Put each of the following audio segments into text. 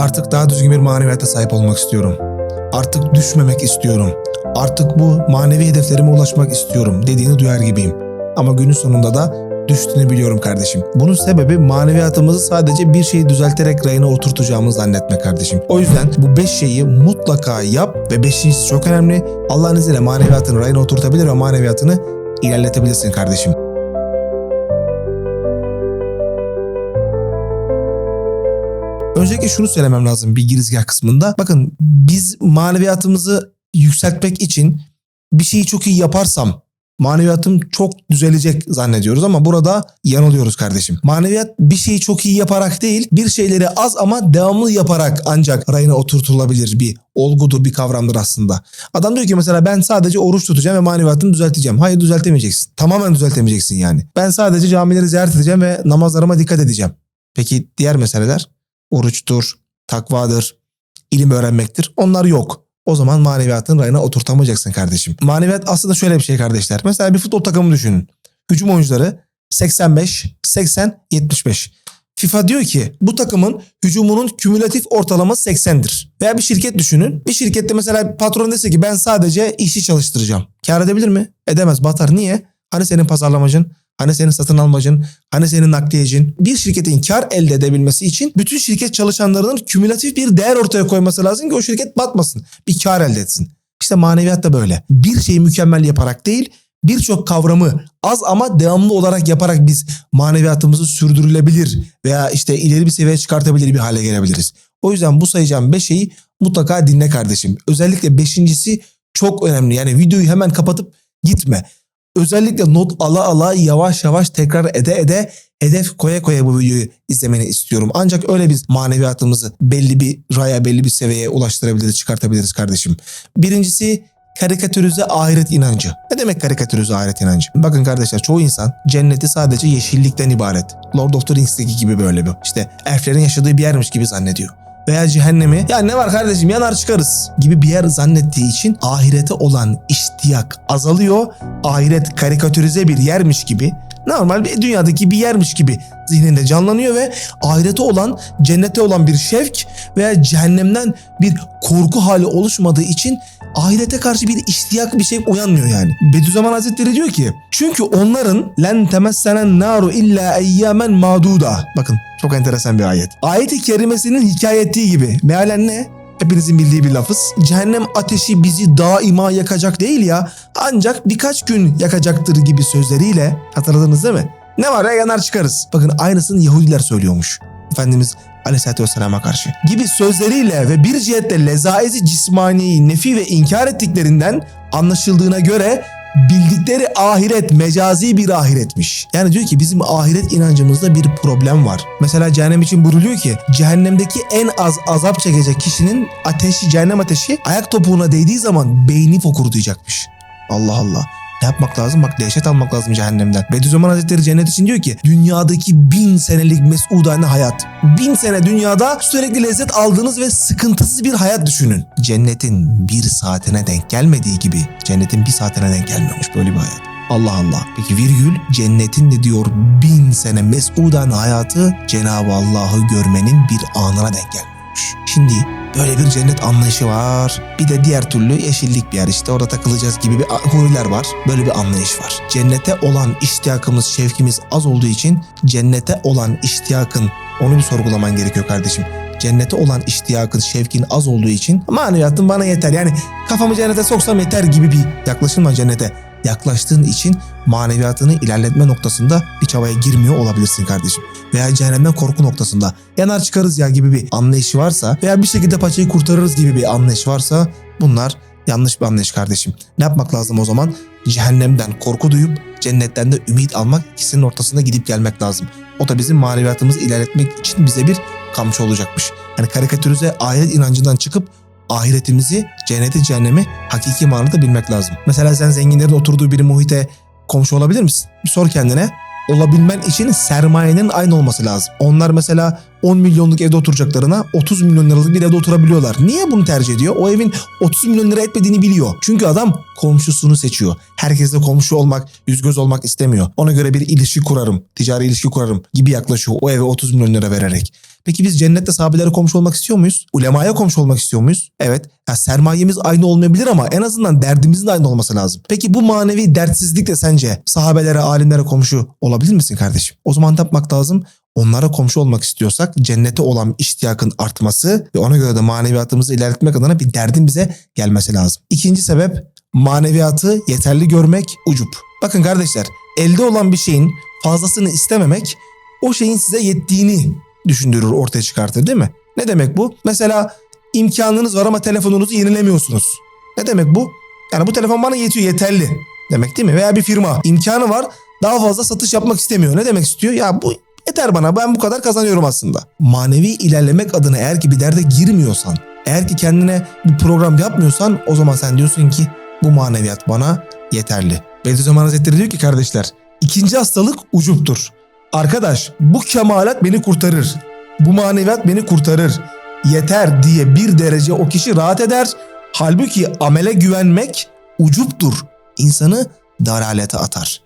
Artık daha düzgün bir maneviyata sahip olmak istiyorum. Artık düşmemek istiyorum. Artık bu manevi hedeflerime ulaşmak istiyorum dediğini duyar gibiyim. Ama günün sonunda da düştüğünü biliyorum kardeşim. Bunun sebebi maneviyatımızı sadece bir şeyi düzelterek rayına oturtacağımı zannetme kardeşim. O yüzden bu beş şeyi mutlaka yap ve beşincisi çok önemli. Allah'ın izniyle maneviyatını rayına oturtabilir ve maneviyatını ilerletebilirsin kardeşim. Öncelikle şunu söylemem lazım bir girizgah kısmında. Bakın biz maneviyatımızı yükseltmek için bir şeyi çok iyi yaparsam maneviyatım çok düzelecek zannediyoruz ama burada yanılıyoruz kardeşim. Maneviyat bir şeyi çok iyi yaparak değil, bir şeyleri az ama devamlı yaparak ancak rayına oturtulabilir bir olgudur, bir kavramdır aslında. Adam diyor ki mesela ben sadece oruç tutacağım ve maneviyatımı düzelteceğim. Hayır düzeltemeyeceksin. Tamamen düzeltemeyeceksin yani. Ben sadece camileri ziyaret edeceğim ve namazlarıma dikkat edeceğim. Peki diğer meseleler? Oruçtur, takvadır, ilim öğrenmektir. Onlar yok. O zaman maneviyatın rayına oturtamayacaksın kardeşim. Maneviyat aslında şöyle bir şey kardeşler. Mesela bir futbol takımı düşünün. Hücum oyuncuları 85, 80, 75. FIFA diyor ki bu takımın hücumunun kümülatif ortalaması 80'dir. Veya bir şirket düşünün. Bir şirkette mesela patron dese ki ben sadece işçi çalıştıracağım. Kar edebilir mi? Edemez batar. Niye? Hani senin pazarlamacın, Hani senin satın almacın, hani senin nakliyecin. Bir şirketin kar elde edebilmesi için bütün şirket çalışanlarının kümülatif bir değer ortaya koyması lazım ki o şirket batmasın. Bir kar elde etsin. İşte maneviyat da böyle. Bir şeyi mükemmel yaparak değil, birçok kavramı az ama devamlı olarak yaparak biz maneviyatımızı sürdürülebilir veya işte ileri bir seviyeye çıkartabilir bir hale gelebiliriz. O yüzden bu sayacağım 5 şeyi mutlaka dinle kardeşim. Özellikle beşincisi çok önemli. Yani videoyu hemen kapatıp gitme özellikle not ala ala yavaş yavaş tekrar ede ede hedef koya koya bu videoyu izlemeni istiyorum. Ancak öyle biz maneviyatımızı belli bir raya belli bir seviyeye ulaştırabiliriz çıkartabiliriz kardeşim. Birincisi karikatürize ahiret inancı. Ne demek karikatürize ahiret inancı? Bakın kardeşler çoğu insan cenneti sadece yeşillikten ibaret. Lord of the Rings'teki gibi böyle bir. İşte elflerin yaşadığı bir yermiş gibi zannediyor veya cehennemi ya ne var kardeşim yanar çıkarız gibi bir yer zannettiği için ahirete olan iştiyak azalıyor. Ahiret karikatürize bir yermiş gibi normal bir dünyadaki bir yermiş gibi zihninde canlanıyor ve ahirete olan cennete olan bir şevk veya cehennemden bir korku hali oluşmadığı için ahirete karşı bir iştiyak bir şey uyanmıyor yani. Bediüzzaman Hazretleri diyor ki çünkü onların len temessenen naru illa eyyamen maduda. Bakın çok enteresan bir ayet. Ayet-i kerimesinin hikaye ettiği gibi. Mealen ne? Hepinizin bildiği bir lafız. Cehennem ateşi bizi daima yakacak değil ya. Ancak birkaç gün yakacaktır gibi sözleriyle. Hatırladınız değil mi? Ne var ya yanar çıkarız. Bakın aynısını Yahudiler söylüyormuş. Efendimiz Aleyhisselatü Vesselam'a karşı. Gibi sözleriyle ve bir cihette lezaizi cismaniyi nefi ve inkar ettiklerinden anlaşıldığına göre bildikleri ahiret mecazi bir ahiretmiş. Yani diyor ki bizim ahiret inancımızda bir problem var. Mesela cehennem için buyruluyor ki cehennemdeki en az azap çekecek kişinin ateşi cehennem ateşi ayak topuğuna değdiği zaman beyni fokurdayacakmış. Allah Allah. Ne yapmak lazım? Bak dehşet almak lazım cehennemden. Bediüzzaman Hazretleri cennet için diyor ki dünyadaki bin senelik mesudane hayat. Bin sene dünyada sürekli lezzet aldığınız ve sıkıntısız bir hayat düşünün. Cennetin bir saatine denk gelmediği gibi cennetin bir saatine denk gelmiyormuş böyle bir hayat. Allah Allah. Peki virgül cennetin de diyor bin sene mesudan hayatı Cenab-ı Allah'ı görmenin bir anına denk gelmiyormuş. Şimdi Böyle bir cennet anlayışı var. Bir de diğer türlü yeşillik bir yer işte orada takılacağız gibi bir huriler var. Böyle bir anlayış var. Cennete olan iştiyakımız, şevkimiz az olduğu için cennete olan iştiyakın onu bir sorgulaman gerekiyor kardeşim. Cennete olan iştiyakın, şevkin az olduğu için maneviyatın bana yeter. Yani kafamı cennete soksam yeter gibi bir yaklaşım var cennete yaklaştığın için maneviyatını ilerletme noktasında bir çabaya girmiyor olabilirsin kardeşim. Veya cehennemden korku noktasında yanar çıkarız ya gibi bir anlayışı varsa veya bir şekilde paçayı kurtarırız gibi bir anlayış varsa bunlar yanlış bir anlayış kardeşim. Ne yapmak lazım o zaman? Cehennemden korku duyup cennetten de ümit almak ikisinin ortasında gidip gelmek lazım. O da bizim maneviyatımızı ilerletmek için bize bir kamçı olacakmış. Yani karikatürize ahiret inancından çıkıp ahiretimizi, cenneti, cehennemi hakiki manada bilmek lazım. Mesela sen zenginlerin oturduğu bir muhite komşu olabilir misin? Bir sor kendine. Olabilmen için sermayenin aynı olması lazım. Onlar mesela 10 milyonluk evde oturacaklarına 30 milyon liralık bir evde oturabiliyorlar. Niye bunu tercih ediyor? O evin 30 milyon lira etmediğini biliyor. Çünkü adam komşusunu seçiyor. Herkesle komşu olmak, yüz göz olmak istemiyor. Ona göre bir ilişki kurarım, ticari ilişki kurarım gibi yaklaşıyor o eve 30 milyon lira vererek. Peki biz cennette sahabelere komşu olmak istiyor muyuz? Ulemaya komşu olmak istiyor muyuz? Evet. Ya sermayemiz aynı olmayabilir ama en azından derdimizin de aynı olması lazım. Peki bu manevi dertsizlikle sence sahabelere, alimlere komşu olabilir misin kardeşim? O zaman ne yapmak lazım? Onlara komşu olmak istiyorsak cennete olan iştiyakın artması ve ona göre de maneviyatımızı ilerletmek adına bir derdin bize gelmesi lazım. İkinci sebep maneviyatı yeterli görmek ucup. Bakın kardeşler elde olan bir şeyin fazlasını istememek o şeyin size yettiğini düşündürür ortaya çıkartır değil mi? Ne demek bu? Mesela imkanınız var ama telefonunuzu yenilemiyorsunuz. Ne demek bu? Yani bu telefon bana yetiyor yeterli demek değil mi? Veya bir firma imkanı var daha fazla satış yapmak istemiyor. Ne demek istiyor? Ya bu yeter bana ben bu kadar kazanıyorum aslında. Manevi ilerlemek adına eğer ki bir derde girmiyorsan, eğer ki kendine bir program yapmıyorsan o zaman sen diyorsun ki bu maneviyat bana yeterli. Bediüzzaman Hazretleri diyor ki kardeşler ikinci hastalık ucuptur. Arkadaş bu kemalat beni kurtarır. Bu maneviyat beni kurtarır. Yeter diye bir derece o kişi rahat eder. Halbuki amele güvenmek ucuptur. İnsanı daralete atar.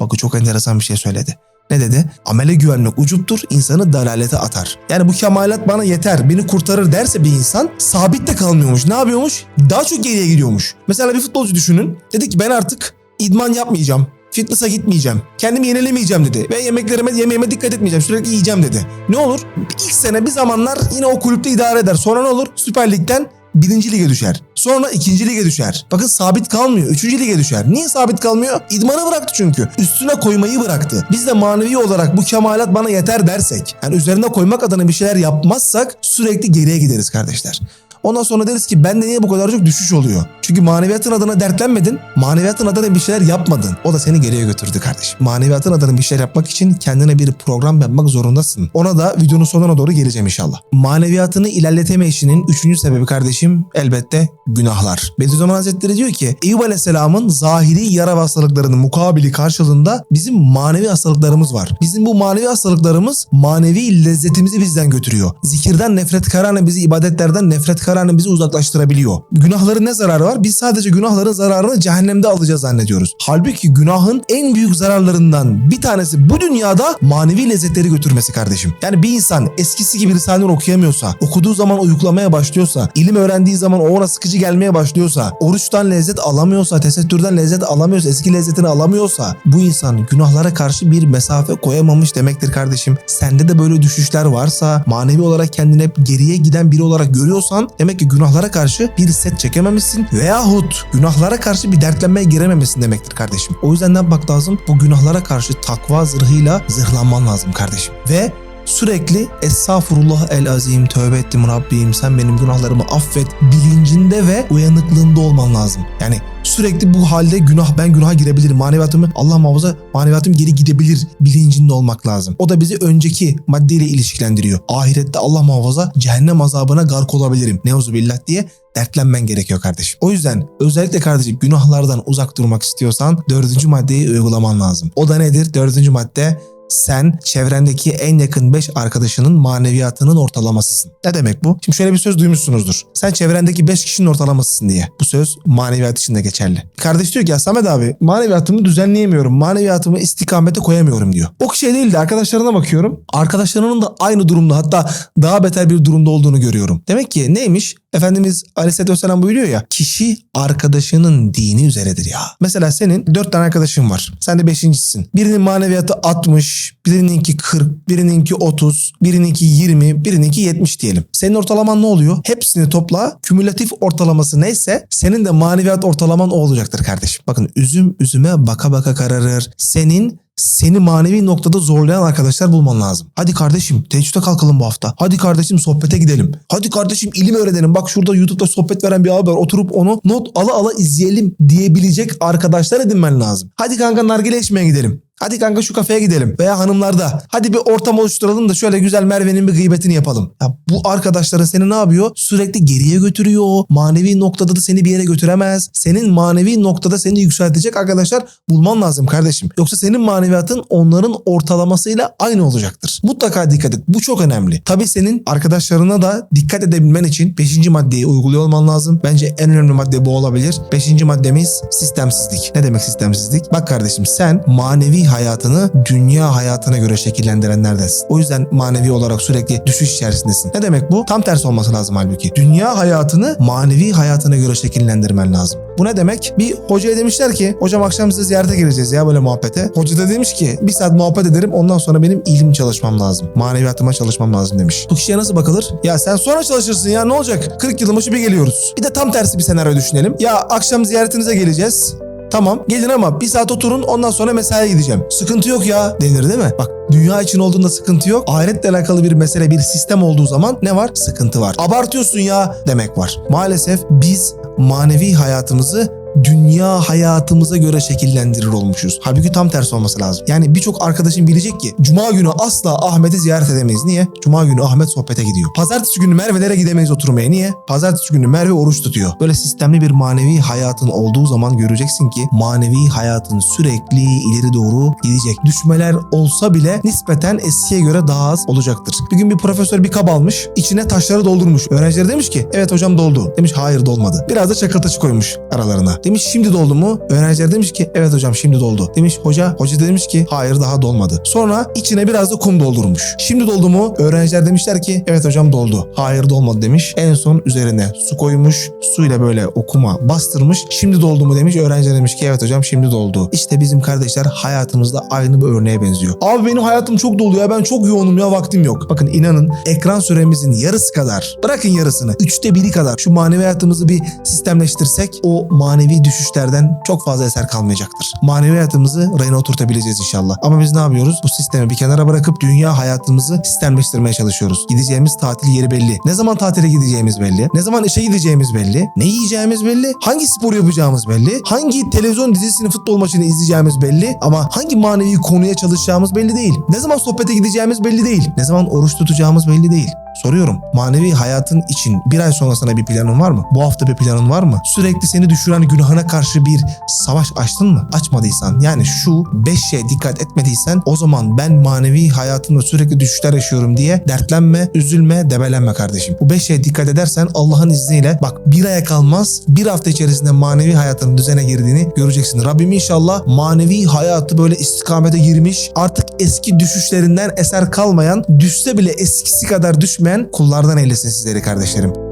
Bakın çok enteresan bir şey söyledi. Ne dedi? Amele güvenmek ucuptur, insanı dalalete atar. Yani bu kemalat bana yeter, beni kurtarır derse bir insan sabit de kalmıyormuş. Ne yapıyormuş? Daha çok geriye gidiyormuş. Mesela bir futbolcu düşünün. Dedi ki ben artık idman yapmayacağım. Fitness'a gitmeyeceğim. Kendimi yenilemeyeceğim dedi. Ve yemeklerime, yemeğime dikkat etmeyeceğim. Sürekli yiyeceğim dedi. Ne olur? İlk sene bir zamanlar yine o kulüpte idare eder. Sonra ne olur? Süper Lig'den birinci lige düşer. Sonra ikinci lige düşer. Bakın sabit kalmıyor. Üçüncü lige düşer. Niye sabit kalmıyor? İdmanı bıraktı çünkü. Üstüne koymayı bıraktı. Biz de manevi olarak bu kemalat bana yeter dersek, yani üzerine koymak adına bir şeyler yapmazsak sürekli geriye gideriz kardeşler. Ondan sonra deriz ki bende niye bu kadar çok düşüş oluyor? Çünkü maneviyatın adına dertlenmedin. Maneviyatın adına bir şeyler yapmadın. O da seni geriye götürdü kardeşim. Maneviyatın adına bir şeyler yapmak için kendine bir program yapmak zorundasın. Ona da videonun sonuna doğru geleceğim inşallah. Maneviyatını ilerletemeyişinin üçüncü sebebi kardeşim elbette günahlar. Bediüzzaman Hazretleri diyor ki Eyüp Aleyhisselam'ın zahiri yara hastalıklarının mukabili karşılığında bizim manevi hastalıklarımız var. Bizim bu manevi hastalıklarımız manevi lezzetimizi bizden götürüyor. Zikirden nefret kararına bizi ibadetlerden nefret kararını bizi uzaklaştırabiliyor. Günahların ne zararı var? Biz sadece günahların zararını cehennemde alacağız zannediyoruz. Halbuki günahın en büyük zararlarından bir tanesi bu dünyada manevi lezzetleri götürmesi kardeşim. Yani bir insan eskisi gibi Risale-i Nur okuyamıyorsa, okuduğu zaman uyuklamaya başlıyorsa, ilim öğrendiği zaman o ona sıkıcı gelmeye başlıyorsa, oruçtan lezzet alamıyorsa, tesettürden lezzet alamıyorsa, eski lezzetini alamıyorsa bu insan günahlara karşı bir mesafe koyamamış demektir kardeşim. Sende de böyle düşüşler varsa, manevi olarak kendini hep geriye giden biri olarak görüyorsan demek ki günahlara karşı bir set çekememişsin veyahut günahlara karşı bir dertlenmeye girememişsin demektir kardeşim. O yüzden ne yapmak lazım? Bu günahlara karşı takva zırhıyla zırhlanman lazım kardeşim. Ve sürekli Estağfurullah el azim tövbe ettim Rabbim sen benim günahlarımı affet bilincinde ve uyanıklığında olman lazım. Yani sürekli bu halde günah ben günaha girebilirim maneviyatımı Allah muhafaza maneviyatım geri gidebilir bilincinde olmak lazım. O da bizi önceki maddeyle ilişkilendiriyor. Ahirette Allah muhafaza cehennem azabına gark olabilirim. Neuzubillah diye dertlenmen gerekiyor kardeşim. O yüzden özellikle kardeşim günahlardan uzak durmak istiyorsan dördüncü maddeyi uygulaman lazım. O da nedir? Dördüncü madde sen çevrendeki en yakın 5 arkadaşının maneviyatının ortalamasısın. Ne demek bu? Şimdi şöyle bir söz duymuşsunuzdur. Sen çevrendeki 5 kişinin ortalamasısın diye. Bu söz maneviyat için de geçerli. Kardeş diyor ki ya Samet abi maneviyatımı düzenleyemiyorum. Maneviyatımı istikamete koyamıyorum diyor. O kişiye değil de arkadaşlarına bakıyorum. Arkadaşlarının da aynı durumda hatta daha beter bir durumda olduğunu görüyorum. Demek ki neymiş? Efendimiz Aleyhisselatü Vesselam buyuruyor ya kişi arkadaşının dini üzeredir ya. Mesela senin dört tane arkadaşın var. Sen de beşincisin. Birinin maneviyatı 60, birininki 40, birininki 30, birininki 20, birininki 70 diyelim. Senin ortalaman ne oluyor? Hepsini topla. Kümülatif ortalaması neyse senin de maneviyat ortalaman o olacaktır kardeşim. Bakın üzüm üzüme baka baka kararır. Senin seni manevi noktada zorlayan arkadaşlar bulman lazım. Hadi kardeşim teheccüde kalkalım bu hafta. Hadi kardeşim sohbete gidelim. Hadi kardeşim ilim öğrenelim. Bak şurada YouTube'da sohbet veren bir abi var. Oturup onu not ala ala izleyelim diyebilecek arkadaşlar edinmen lazım. Hadi kanka nargile içmeye gidelim. Hadi kanka şu kafeye gidelim. Veya hanımlar da. Hadi bir ortam oluşturalım da şöyle güzel Merve'nin bir gıybetini yapalım. Ya bu arkadaşların seni ne yapıyor? Sürekli geriye götürüyor. Manevi noktada da seni bir yere götüremez. Senin manevi noktada seni yükseltecek arkadaşlar bulman lazım kardeşim. Yoksa senin maneviyatın onların ortalamasıyla aynı olacaktır. Mutlaka dikkat et. Bu çok önemli. Tabii senin arkadaşlarına da dikkat edebilmen için 5. maddeyi uyguluyor olman lazım. Bence en önemli madde bu olabilir. 5. maddemiz sistemsizlik. Ne demek sistemsizlik? Bak kardeşim sen manevi hayatını dünya hayatına göre şekillendirenlerdensin. O yüzden manevi olarak sürekli düşüş içerisindesin. Ne demek bu? Tam tersi olması lazım halbuki. Dünya hayatını manevi hayatına göre şekillendirmen lazım. Bu ne demek? Bir hocaya demişler ki hocam akşam size ziyarete geleceğiz ya böyle muhabbete. Hoca da demiş ki bir saat muhabbet ederim ondan sonra benim ilim çalışmam lazım. Maneviyatıma çalışmam lazım demiş. Bu kişiye nasıl bakılır? Ya sen sonra çalışırsın ya ne olacak? 40 yılın başı bir geliyoruz. Bir de tam tersi bir senaryo düşünelim. Ya akşam ziyaretinize geleceğiz. Tamam gelin ama bir saat oturun ondan sonra mesaiye gideceğim. Sıkıntı yok ya denir değil mi? Bak dünya için olduğunda sıkıntı yok. Ahiretle alakalı bir mesele bir sistem olduğu zaman ne var? Sıkıntı var. Abartıyorsun ya demek var. Maalesef biz manevi hayatımızı dünya hayatımıza göre şekillendirir olmuşuz. Halbuki tam tersi olması lazım. Yani birçok arkadaşım bilecek ki Cuma günü asla Ahmet'i ziyaret edemeyiz. Niye? Cuma günü Ahmet sohbete gidiyor. Pazartesi günü Merve'lere gidemeyiz oturmaya. Niye? Pazartesi günü Merve oruç tutuyor. Böyle sistemli bir manevi hayatın olduğu zaman göreceksin ki manevi hayatın sürekli ileri doğru gidecek. Düşmeler olsa bile nispeten eskiye göre daha az olacaktır. Bir gün bir profesör bir kap almış. içine taşları doldurmuş. Öğrencileri demiş ki evet hocam doldu. Demiş hayır dolmadı. Biraz da çakıl taşı koymuş aralarına. Demiş şimdi doldu mu? Öğrenciler demiş ki evet hocam şimdi doldu. Demiş hoca. Hoca demiş ki hayır daha dolmadı. Sonra içine biraz da kum doldurmuş. Şimdi doldu mu? Öğrenciler demişler ki evet hocam doldu. Hayır dolmadı demiş. En son üzerine su koymuş. Suyla böyle o kuma bastırmış. Şimdi doldu mu demiş. Öğrenciler demiş ki evet hocam şimdi doldu. İşte bizim kardeşler hayatımızda aynı bu örneğe benziyor. Abi benim hayatım çok dolu ya ben çok yoğunum ya vaktim yok. Bakın inanın ekran süremizin yarısı kadar bırakın yarısını üçte biri kadar şu manevi hayatımızı bir sistemleştirsek o manevi düşüşlerden çok fazla eser kalmayacaktır. Manevi hayatımızı rayına oturtabileceğiz inşallah. Ama biz ne yapıyoruz? Bu sistemi bir kenara bırakıp dünya hayatımızı sistemleştirmeye çalışıyoruz. Gideceğimiz tatil yeri belli. Ne zaman tatile gideceğimiz belli. Ne zaman işe gideceğimiz belli. Ne yiyeceğimiz belli. Hangi spor yapacağımız belli. Hangi televizyon dizisini, futbol maçını izleyeceğimiz belli. Ama hangi manevi konuya çalışacağımız belli değil. Ne zaman sohbete gideceğimiz belli değil. Ne zaman oruç tutacağımız belli değil. Soruyorum. Manevi hayatın için bir ay sonrasına bir planın var mı? Bu hafta bir planın var mı? Sürekli seni düşüren günahına karşı bir savaş açtın mı? Açmadıysan yani şu beş şeye dikkat etmediysen o zaman ben manevi hayatımda sürekli düşüşler yaşıyorum diye dertlenme, üzülme, debelenme kardeşim. Bu beş şeye dikkat edersen Allah'ın izniyle bak bir aya kalmaz bir hafta içerisinde manevi hayatının düzene girdiğini göreceksin. Rabbim inşallah manevi hayatı böyle istikamete girmiş artık eski düşüşlerinden eser kalmayan düşse bile eskisi kadar düşmeyen kullardan eylesin sizleri kardeşlerim.